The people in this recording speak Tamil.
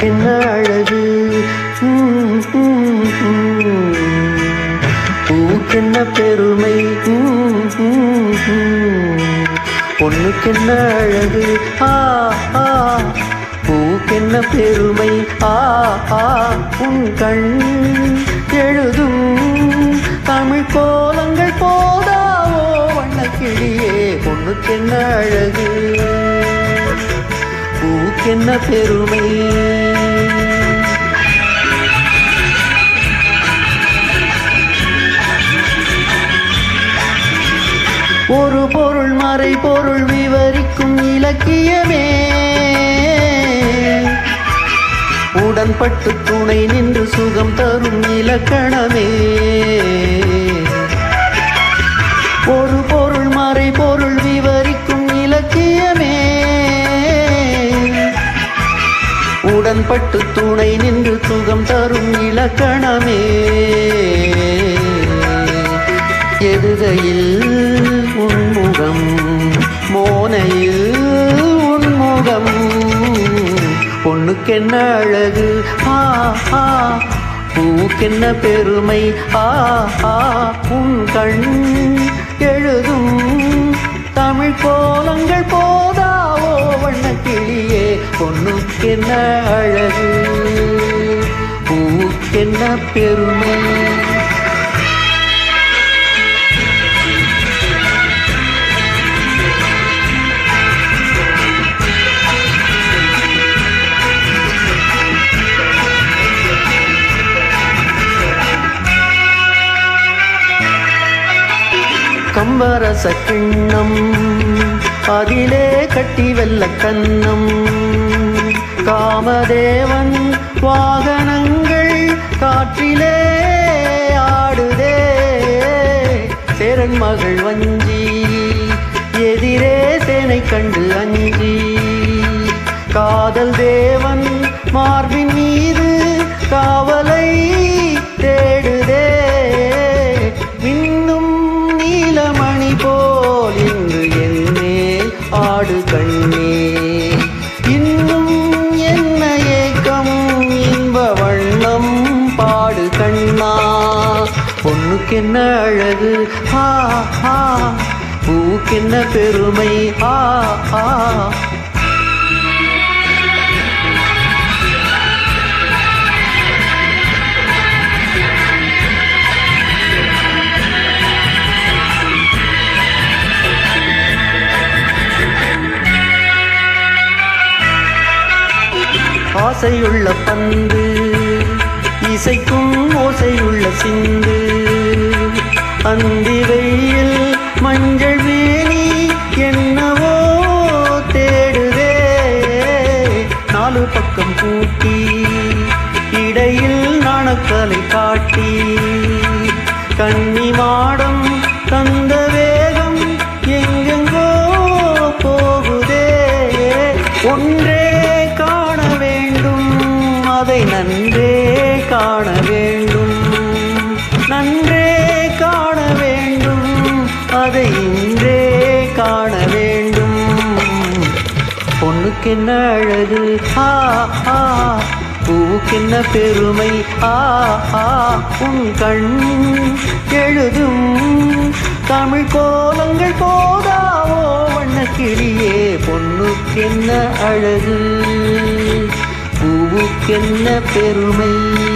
என்ன அழகு. பூக்கென்ன பெருமை? பொண்ணுக்கென்ன அழகு? ஆ ஆ. பூக்கென்ன பெருமை? ஆ ஆ. உன் கண் எழுதும் தமிழ் கோலங்கள் போதாவோ? வண்ணக்கிளியே பொண்ணுக்கென்ன அழகு? பூக்கென்ன பெருமை? ஒரு பொருள் மறை பொருள் விவரிக்கும் இலக்கியமே. உடன்பட்டு துணை நின்று சுகம் தரும் இலக்கணமே. ஒரு பட்டு துணை நின்று சுகம் தரும் இலக்கணமே. எதுகையில் உன்முகம் மோனையில் உன்முகம். பொண்ணுக்கென்ன அழகு? ஆ ஆ. பூக்கென்ன பெருமை? ஆ ஆ. உன் கண் எழுதும் தமிழ் கோலங்கள் போதாவோ? வண்ணக்கிளியே பொண்ணுக்கென்ன அழகு? பூக்கென்ன பெருமை? கம்பரச கிண்ணம் அதிலே கட்டி வெல்ல கண்ணம். காமதேவன் வாகனங்கள் காற்றிலே ஆடுதே. சேரன் மகள் வஞ்சி எதிரே சேனை கண்டு அஞ்சி. காதல் தே ஆடு இன்னும் என்ன ஏக்கம்? இன்ப வண்ணம் பாடு கண்ணா. பொண்ணுக்கென்ன அழகு? ஆ ஆ. பூக்கென்ன பெருமை? ஆ ஆ. ஆசையுள்ள பந்து இசைக்கும் ஓசையுள்ள சிந்து. அந்தி வெயில் மஞ்சள் வேணி என்னவோ தேடுதே. நாலு பக்கம் கூட்டி இடையில் நாணக்கலை காட்டி. கன்னி மாடம் தந்த காண வேண்டும். நன்றே காண வேண்டும். அதை இன்றே காண வேண்டும். பொண்ணுக்கு என்ன அழகு? ஆ ஆ. பூக்கென்ன பெருமை? ஆ ஆ. உன் கண் எழுதும் தமிழ் கோலங்கள் போதாவோ வண்ணக்கிளியே பொண்ணுக்கென்ன அழகு? பூவுக்கென்ன பெருமை?